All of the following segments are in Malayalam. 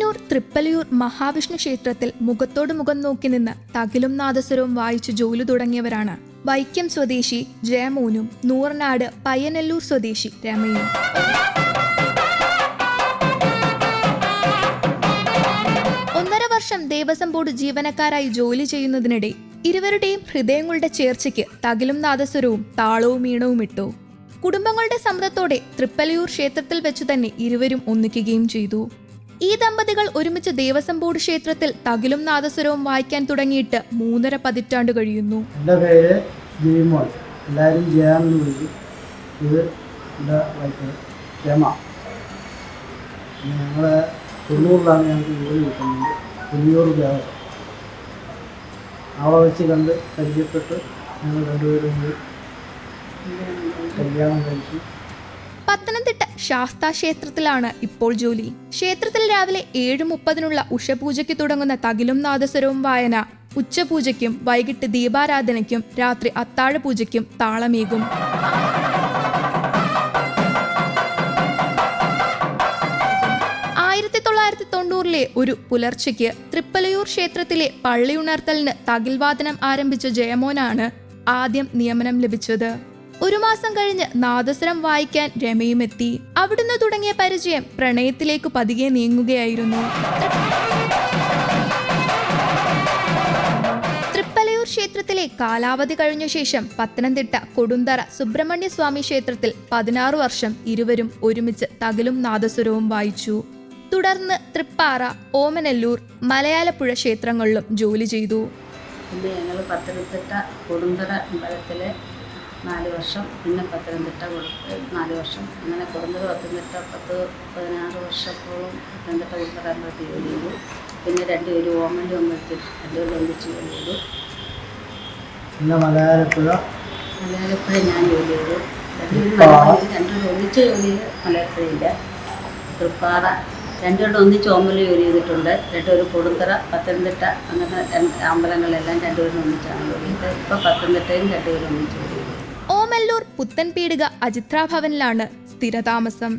തിരുപ്പലയൂർ മഹാവിഷ്ണു ക്ഷേത്രത്തിൽ മുഖത്തോട് മുഖം നോക്കി നിന്ന് തകിലും നാദസ്വരവും വായിച്ച് ജോലി തുടങ്ങിയവരാണ്. വൈക്കം സ്വദേശി ജയമോനും നൂറനാട് പയ്യനല്ലൂർ സ്വദേശി രമയും. ഒന്നര വർഷം ദേവസ്വം ബോർഡ് ജീവനക്കാരായി ജോലി ചെയ്യുന്നതിനിടെ ഇരുവരുടെയും ഹൃദയങ്ങളുടെ ചേർച്ചയ്ക്ക് തകിലും നാദസ്വരവും താളവും ഈണവും ഇട്ടു. കുടുംബങ്ങളുടെ സമ്മതത്തോടെ തൃപ്പലയൂർ ക്ഷേത്രത്തിൽ വെച്ചു തന്നെ ഇരുവരും ഒന്നിക്കുകയും ചെയ്തു. ഈ ദമ്പതികൾ ഒരുമിച്ച് ദേവസ്വം ബോർഡ് ക്ഷേത്രത്തിൽ തകിലും നാദസ്വരവും വായിക്കാൻ തുടങ്ങിയിട്ട് മൂന്നര പതിറ്റാണ്ട് കഴിയുന്നു. എന്റെ പേര് ജയ്മോൻ എല്ലാവരും ജയാമെന്ന് വിളിക്കും. ഇത് എന്റെ വൈഫ് രമ. ഞങ്ങൾ തൊണ്ണൂറിലാണ് ഞങ്ങൾക്ക് ജോലി കിട്ടുന്നത്. തൊണ്ണൂറ് ദേവസ്വം അവളെ വെച്ച് കണ്ട് പരിചയപ്പെട്ട്. ഞങ്ങൾ രണ്ടുപേരും കല്യാണം കഴിച്ചു. പത്തനംതിട്ട ശാസ്താ ക്ഷേത്രത്തിലാണ് ഇപ്പോൾ ജോലി. ക്ഷേത്രത്തിൽ രാവിലെ ഏഴ് മുപ്പതിനുള്ള ഉഷപൂജയ്ക്ക് തുടങ്ങുന്ന തകിലും നാദസ്വരവും വായന. ഉച്ചപൂജയ്ക്കും വൈകിട്ട് ദീപാരാധനയ്ക്കും രാത്രി അത്താഴ പൂജയ്ക്കും താളമേകും. ആയിരത്തി തൊള്ളായിരത്തി തൊണ്ണൂറിലെ ഒരു പുലർച്ചയ്ക്ക് തൃപ്പലയൂർ ക്ഷേത്രത്തിലെ പള്ളിയുണർത്തലിന് തകിൽവാദനം ആരംഭിച്ച ജയമോനാണ് ആദ്യം നിയമനം ലഭിച്ചത്. ഒരു മാസം കഴിഞ്ഞ് നാദസ്വരം വായിക്കാൻ രമയുമെത്തി. അവിടുന്ന് തുടങ്ങിയ പരിചയം പ്രണയത്തിലേക്ക് പതികെ നീങ്ങുകയായിരുന്നു. തൃപ്പലയൂർ ക്ഷേത്രത്തിലെ കാലാവധി കഴിഞ്ഞ ശേഷം പത്തനംതിട്ട കൊടുന്തറ സുബ്രഹ്മണ്യ സ്വാമി ക്ഷേത്രത്തിൽ പതിനാറ് വർഷം ഇരുവരും ഒരുമിച്ച് തകിലും നാദസ്വരവും വായിച്ചു. തുടർന്ന് തൃപ്പാറ ഓമനല്ലൂർ മലയാലപ്പുഴ ക്ഷേത്രങ്ങളിലും ജോലി ചെയ്തു. ഞങ്ങൾ പത്തനംതിട്ട കൊടുന്തറ അമ്പലത്തിൽ നാല് വർഷം പിന്നെ പത്തനംതിട്ട നാല് വർഷം അങ്ങനെ കുറഞ്ഞത് പത്തനംതിട്ട പത്ത് പതിനാറ് വർഷത്തോളം പത്തനംതിട്ട അമ്പലത്തിൽ ജോലി ചെയ്തു. പിന്നെ രണ്ടുപേരും ഓമന്റെ അമ്പലത്തിൽ രണ്ടുപേരും ഒന്നിച്ച് ജോലി ചെയ്തു. പിന്നെ മലയാളപ്പുഴ മലയാളപ്പുഴ ഞാൻ ജോലി ചെയ്തു. രണ്ടുപേരും രണ്ടുപേരും ഒന്നിച്ച് ജോലി ചെയ്ത് മലയാളപ്പുഴയില്ല തൃപ്പാറ. രണ്ടുപേരും ഒന്നിച്ച് ഓമല ജോലി ചെയ്തിട്ടുണ്ട്. രണ്ടുപേരും കൊടുത്തറ പത്തനംതിട്ട അങ്ങനെ രണ്ട് അമ്പലങ്ങളെല്ലാം രണ്ടുപേരും ഒന്നിച്ചാണ് ജോലി ചെയ്തത്. ഇപ്പോൾ പത്തനംതിട്ടയും രണ്ടുപേരും ഒന്നിച്ച് ജോലി ഓമല്ലൂർ പുത്തൻപീടിക അജിത്രാഭവനിലാണ് സ്ഥിരതാമസം.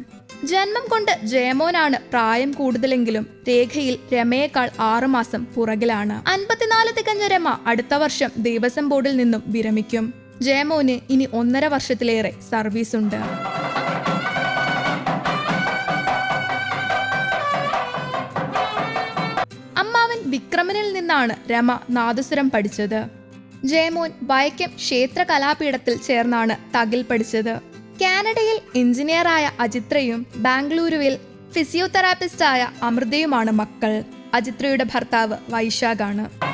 ജന്മം കൊണ്ട് ജയമോനാണ് പ്രായം കൂടുതലെങ്കിലും രേഖയിൽ രമയേക്കാൾ ആറുമാസം പുറകിലാണ്. അൻപത്തിനാല് തികഞ്ഞ രമ അടുത്ത വർഷം ദേവസ്വം ബോർഡിൽ നിന്നും വിരമിക്കും. ജയമോന് ഇനി ഒന്നര വർഷത്തിലേറെ സർവീസ് ഉണ്ട് അമ്മാവൻ വിക്രമനിൽ നിന്നാണ് രമ നാദസ്വരം പഠിച്ചത്. ജയമോൻ വൈക്കം ക്ഷേത്ര കലാപീഠത്തിൽ ചേർന്നാണ് തകിൽ പഠിച്ചത്. കാനഡയിൽ എഞ്ചിനീയറായ അജിത്രയും ബാംഗ്ലൂരുവിൽ ഫിസിയോതെറാപ്പിസ്റ്റായ അമൃതയുമാണ് മക്കൾ. അജിത്രയുടെ ഭർത്താവ് വൈശാഖാണ്.